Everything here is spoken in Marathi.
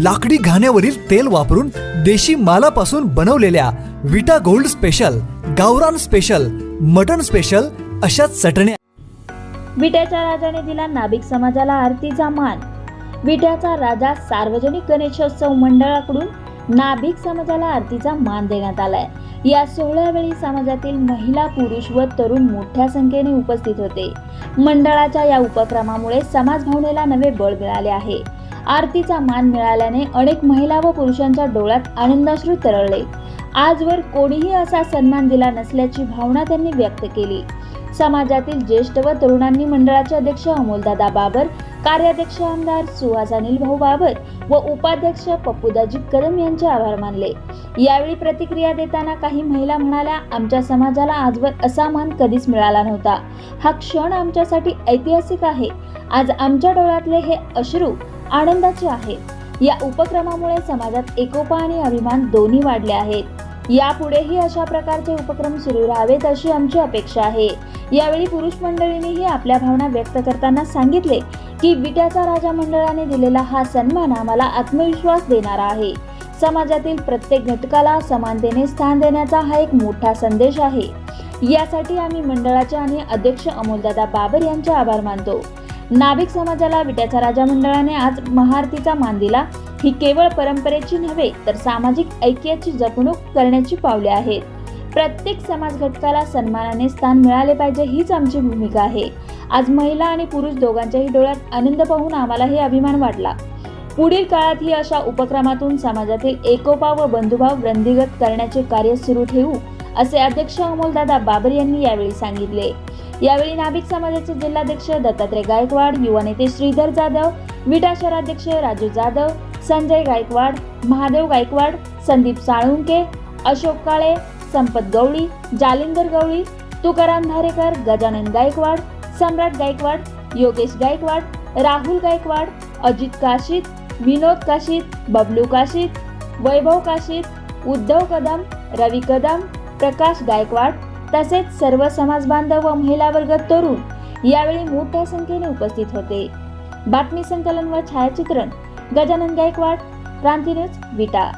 लाकडी घाण्यावरील तेल वापरून देशी मालापासून बनवलेल्या विटा गोल्ड स्पेशल गावरान स्पेशल मटन स्पेशल अशा चटण्या विट्याच्या राजाने दिला नाभिक समाजाला आरतीचा मान. विट्याचा राजा सार्वजनिक गणेशोत्सव मंडळाकडून नाभिक समाजाला आरतीचा मान देण्यात आलाय. या सोहळ्यावेळी समाजातील महिला पुरुष व तरुण मोठ्या संख्येने उपस्थित होते. मंडळाच्या या उपक्रमामुळे समाज भावनेला नवे बळ मिळाले आहे. आरतीचा मान मिळाल्याने अनेक महिला व पुरुषांच्या डोळ्यात आनंदाश्रू तरळले. आजवर कोणीही असा सन्मान दिला नसल्याची भावना त्यांनी व्यक्त केली. समाजातील ज्येष्ठ व तरुणांनी मंडळाचे अध्यक्ष अमोलदादा बाबर कार्याध्यक्ष आमदार सुहास अनिल भाऊ बाबर व उपाध्यक्ष पप्पूदाजी कदम यांचे आभार मानले. यावेळी प्रतिक्रिया देताना काही महिला म्हणाल्या आमच्या समाजाला आजवर असा मान कधीच मिळाला नव्हता. हा क्षण आमच्यासाठी ऐतिहासिक आहे. आज आमच्या डोळ्यातले हे अश्रू आनंदाचे आहेत या उपक्रमामुळे समाजात एकोपा आणि अभिमान दोन्ही वाढले आहेत. यापुढेही अशा प्रकारचे उपक्रम सुरू राहावेत अशी आमची अपेक्षा आहे. यावेळी पुरुष मंडळींनीही आपल्या भावना व्यक्त करताना सांगितले की विट्याचा राजा मंडळाने दिलेला हा सन्मान आम्हाला आत्मविश्वास देणारा आहे. समाजातील प्रत्येक घटकाला समानतेने स्थान देण्याचा हा एक मोठा संदेश आहे. यासाठी आम्ही मंडळाचे आणि अध्यक्ष अमोलदादा बाबर यांचे आभार मानतो. नाभिक समाजाला विट्याचा राजा मंडळाने आज महाआरतीचा मान दिला. ही केवळ परंपरेची नव्हे तर सामाजिक ऐक्याची जपणूक करण्याची पावले आहेत. प्रत्येक समाज घटकाला सन्मानाने स्थान मिळाले पाहिजे हीच आमची भूमिका आहे. आज महिला आणि पुरुष दोघांच्याही डोळ्यात आनंद पाहून आम्हालाही अभिमान वाटला. पुढील काळातही अशा उपक्रमातून समाजातील एकोपा व बंधुभाव वृंदिगत करण्याचे कार्य सुरू ठेवू असे अध्यक्ष अमोलदादा बाबर यांनी यावेळी सांगितले. यावेळी नाभिक समाजाचे जिल्हाध्यक्ष दत्तात्रय गायकवाड युवा नेते श्रीधर जाधव विटा शहराध्यक्ष राजू जाधव संजय गायकवाड महादेव गायकवाड संदीप साळुंके अशोक काळे संपत गवळी जालिंदर गवळी तुकाराम धारेकर गजानन गायकवाड सम्राट गायकवाड योगेश गायकवाड राहुल गायकवाड अजित काशीत विनोद काशीत बबलू काशीत वैभव काशीत उद्धव कदम रवी कदम प्रकाश गायकवाड तसेच सर्व समाज बांधव व महिला वर्ग तरुण यावेळी मोठ्या संख्येने उपस्थित होते. बातमी संकलन व छायाचित्रण गजानन गायकवाड क्रांती न्यूज विटा.